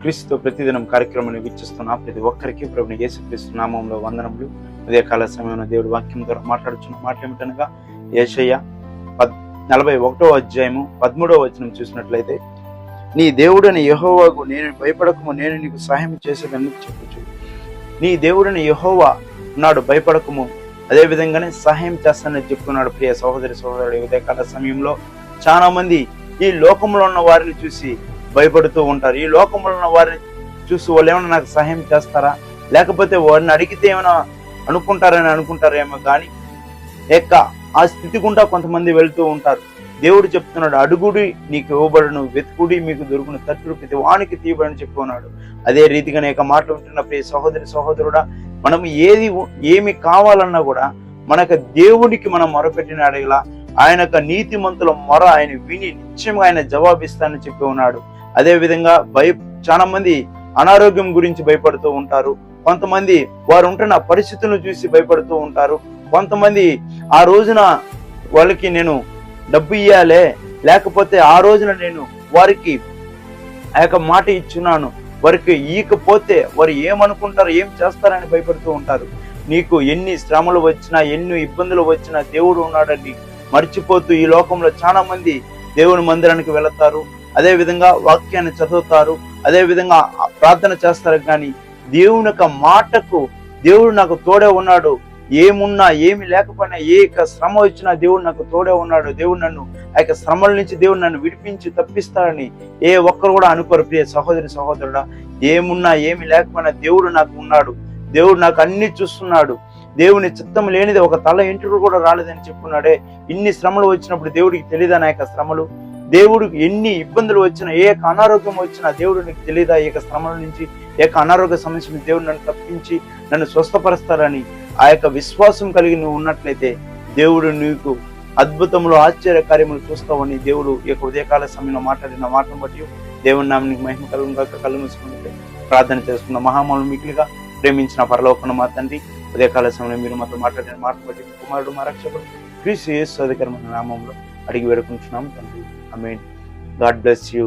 క్రీస్తు ప్రతిదినం కార్యక్రమాన్ని వీక్షిస్తున్న ప్రతి ఒక్కరికి ప్రభుని యేసుక్రీస్తు నామంలో వందనములు. ఉదయ కాల సమయంలో దేవుడి వాక్యం ద్వారా మాట్లాడుచున్న మాట ఏమిటనగా ఏషయ్య పద్ నలభై ఒకటో అధ్యాయము పదమూడవ వచనం చూసినట్లయితే నీ దేవుడని యహోవాకు నేను భయపడకము నేను నీకు సహాయం చేసేదని చెప్పచ్చు? నీ దేవుడని యహోవా ఉన్నాడు భయపడకము అదే విధంగానే సహాయం చేస్తానని చెప్తున్నాడు ప్రియ సహోదరి సహోదరుడు ఉదయకాల సమయంలో చాలామంది ఈ లోకంలో ఉన్న వారిని చూసి భయపడుతూ ఉంటారు. ఈ లోకంలో ఉన్న వారిని చూసి వాళ్ళు ఏమైనా నాకు సహాయం చేస్తారా? లేకపోతే వారిని అడిగితే ఏమైనా అనుకుంటారని అనుకుంటారేమో కానీ యొక్క ఆ స్థితి గుండా కొంతమంది వెళ్తూ ఉంటారు. దేవుడు చెప్తున్నాడు అడుగుడి నీకు ఇవ్వబడును వెతుకుడి మీకు దొరుకును తట్టుడు ప్రతి వానికి తీయబడని చెప్పుకున్నాడు అదే రీతిగానే యొక్క మాటలు ఉంటున్న ప్రతి సహోదరి సహోదరుడా మనం ఏది ఏమి కావాలన్నా కూడా మనకు దేవుడికి మనం మొరపెట్టిన అడగలా ఆయన యొక్క నీతిమంతుల మొర ఆయన విని నిశ్చయంగా ఆయన జవాబిస్తానని చెప్పి ఉన్నాడు. అదేవిధంగా భయ చాలా మంది అనారోగ్యం గురించి భయపడుతూ ఉంటారు. కొంతమంది వారు ఉంటున్న పరిస్థితులను చూసి భయపడుతూ ఉంటారు. కొంతమంది ఆ రోజున వాళ్ళకి నేను డబ్బు ఇయ్యాలే లేకపోతే ఆ రోజున నేను వారికి ఆ యొక్క మాట ఇచ్చున్నాను. వారికి ఈకపోతే వారు ఏమనుకుంటారు ఏం చేస్తారని భయపడుతూ ఉంటారు. నీకు ఎన్ని శ్రమలు వచ్చినా ఎన్ని ఇబ్బందులు వచ్చినా దేవుడు ఉన్నాడని మర్చిపోతూ ఈ లోకంలో చాలా మంది దేవుని మందిరానికి వెళతారు. అదే విధంగా వాక్యాన్ని చదువుతారు అదే విధంగా ప్రార్థన చేస్తారు కానీ దేవుని యొక్క మాటకు దేవుడు నాకు తోడే ఉన్నాడు. ఏమున్నా ఏమి లేకపోయినా ఏ యొక్క శ్రమ వచ్చినా దేవుడు నాకు తోడే ఉన్నాడు. దేవుడు నన్ను ఆ యొక్క శ్రమల నుంచి దేవుడు నన్ను విడిపించి తప్పిస్తాడని ఏ ఒక్కరు కూడా అనుకోరు. ప్రియ సహోదరి సహోదరుడా ఏమున్నా ఏమి లేకపోయినా దేవుడు నాకు ఉన్నాడు. దేవుడు నాకు అన్ని చూస్తున్నాడు. దేవుని చిత్తం లేనిది ఒక తల ఇంటికి కూడా రాలేదని చెప్పున్నాడే. ఇన్ని శ్రమలు వచ్చినప్పుడు దేవుడికి తెలియదా నా యొక్క శ్రమలు? దేవుడికి ఎన్ని ఇబ్బందులు వచ్చినా ఏ యొక్క అనారోగ్యం వచ్చినా దేవుడు నీకు తెలియదా ఈ యొక్క శ్రమల నుంచి ఏక యొక్క అనారోగ్య సమస్య నుంచి దేవుడు నన్ను తప్పించి నన్ను స్వస్థపరుస్తారని ఆ యొక్క విశ్వాసం కలిగి నువ్వు ఉన్నట్లయితే దేవుడు నీకు అద్భుతములు ఆశ్చర్య కార్యములు చూస్తావని దేవుడు ఈ యొక్క ఉదయకాల సమయంలో మాట్లాడిన మాటను బట్టి దేవుని నామనికి మహిమ కలుగు కాక కళ్ళు మూసుకుంటే ప్రార్థన చేసుకున్న మహామౌలు మిగిలిగా ప్రేమించిన పరలోకను మా తండ్రి ఉదయకాల సమయంలో మీరు మాతో మాట్లాడిన మాట బట్టి కుమారుడు మా రక్షకుడు క్రీస్తు యేసు అధికారమైన నామంలో అడిగి వేడుకుంటున్నాం తండ్రి. I mean God bless you